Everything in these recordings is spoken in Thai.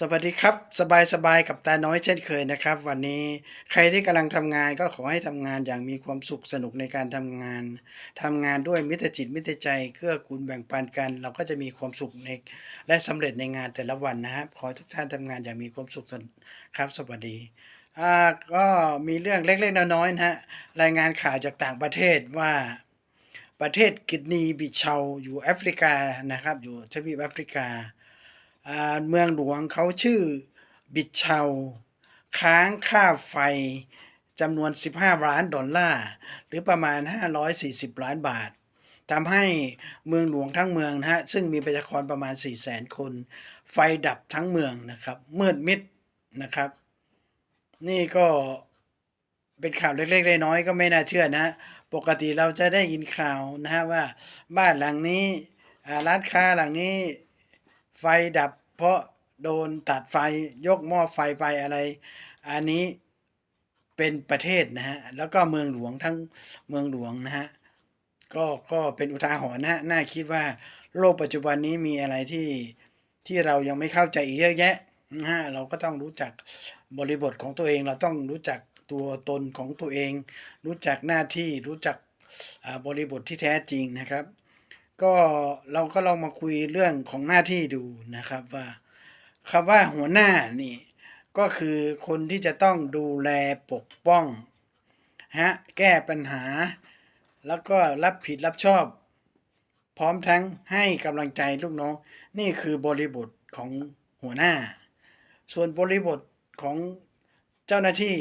สวัสดีครับ สบายสบายกับตาน้อยเช่นเคยนะครับ วันนี้ใครที่กำลังทำงานก็ขอให้ทำงานอย่างมีความสุขสนุกในการทำงานทำงานด้วยมิตรจิตมิตรใจเกื้อกูลแบ่งปันกัน เราก็จะมีความสุขในและสำเร็จในงานแต่ละวันนะครับขอให้ทุกท่านทำงานอย่างมีความสุขครับ สวัสดีอ่าก็มีเรื่องเล็กๆน้อยๆนะฮะรายงานข่าวจากต่างประเทศว่าประเทศกินีบิเชาอยู่แอฟริกานะครับ อยู่ทวีปแอฟริกาอ่า เมืองหลวงเขาชื่อบิดเชาค้างค่าไฟจำนวน 15 ล้านดอลลาร์ หรือประมาณ 540 ล้านบาททำให้เมืองหลวงทั้งเมืองนะฮะ ซึ่งมีประชากรประมาณ 400,000 คน ไฟดับทั้งเมืองนะครับ มืดมิดนะครับ นี่ก็เป็นข่าวเล็กๆน้อยๆก็ไม่น่าเชื่อนะ ปกติเราจะได้ยินข่าวนะฮะว่าบ้านหลังนี้ร้านค้าหลังนี้ไฟดับ เพราะโดนตัดไฟยกหม้อไฟไปอะไร อันนี้เป็นประเทศนะฮะ แล้วก็เมืองหลวงทั้งเมืองหลวงนะฮะ ก็ก็เป็นอุทาหรณ์นะฮะ น่าคิดว่าโลกปัจจุบันนี้มีอะไรที่ที่เรายังไม่เข้าใจอีกเยอะแยะนะฮะ เราก็ต้องรู้จักบริบทของตัวเอง เราต้องรู้จักตัวตนของตัวเอง รู้จักหน้าที่รู้จักบริบทที่แท้จริงนะครับ ก็เราก็ลองมาคุยเรื่องของหน้าที่ดูนะครับว่าคำว่าหัวหน้านี่ก็คือคนที่จะต้องดูแลปกป้องฮะแก้ปัญหา แล้วก็รับผิดรับชอบ พร้อมทั้งให้กำลังใจลูกน้อง นี่คือบริบทของหัวหน้า ส่วนบริบทของเจ้าหน้าที่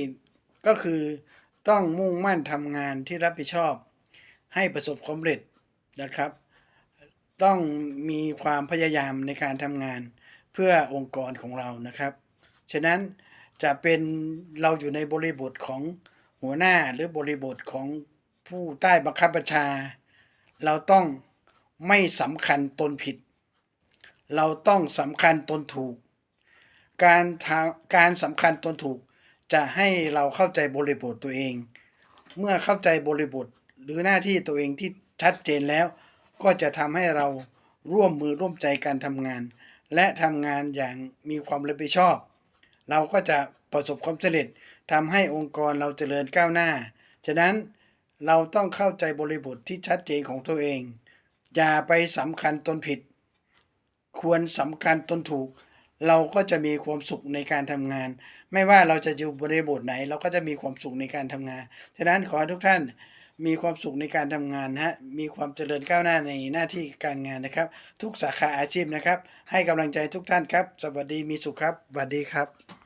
ก็คือต้องมุ่งมั่นทำงานที่รับผิดชอบ ให้ประสบความสำเร็จนะครับ ต้องมีความพยายามในการทำงานเพื่อองค์กรของเรานะครับ ฉะนั้นจะเป็นเราอยู่ในบริบทของหัวหน้าหรือบริบทของผู้ใต้บังคับบัญชา เราต้องไม่สำคัญตนผิด เราต้องสำคัญตนถูก การทาการสำคัญตนถูก จะให้เราเข้าใจบริบทตัวเอง เมื่อเข้าใจบริบทหรือหน้าที่ตัวเองที่ชัดเจนแล้ว ก็จะทำให้เราร่วมมือร่วมใจการทำงาน และทำงานอย่างมีความรับผิดชอบ เราก็จะประสบความสำเร็จทำให้องค์กรเราเจริญก้าวหน้า ฉะนั้นเราต้องเข้าใจบริบทที่ชัดเจนของตัวเอง อย่าไปสำคัญตนผิด ควรสำคัญตนถูก เราก็จะมีความสุขในการทำงาน ไม่ว่าเราจะอยู่บริบทไหน เราก็จะมีความสุขในการทำงาน ฉะนั้นขอให้ทุกท่าน มีความสุขในการทำงานฮะมีความเจริญก้าวหน้าในหน้าที่การงานนะครับ ทุกสาขาอาชีพนะครับ ให้กำลังใจทุกท่านครับ สวัสดีมีสุขครับสวัสดีครับ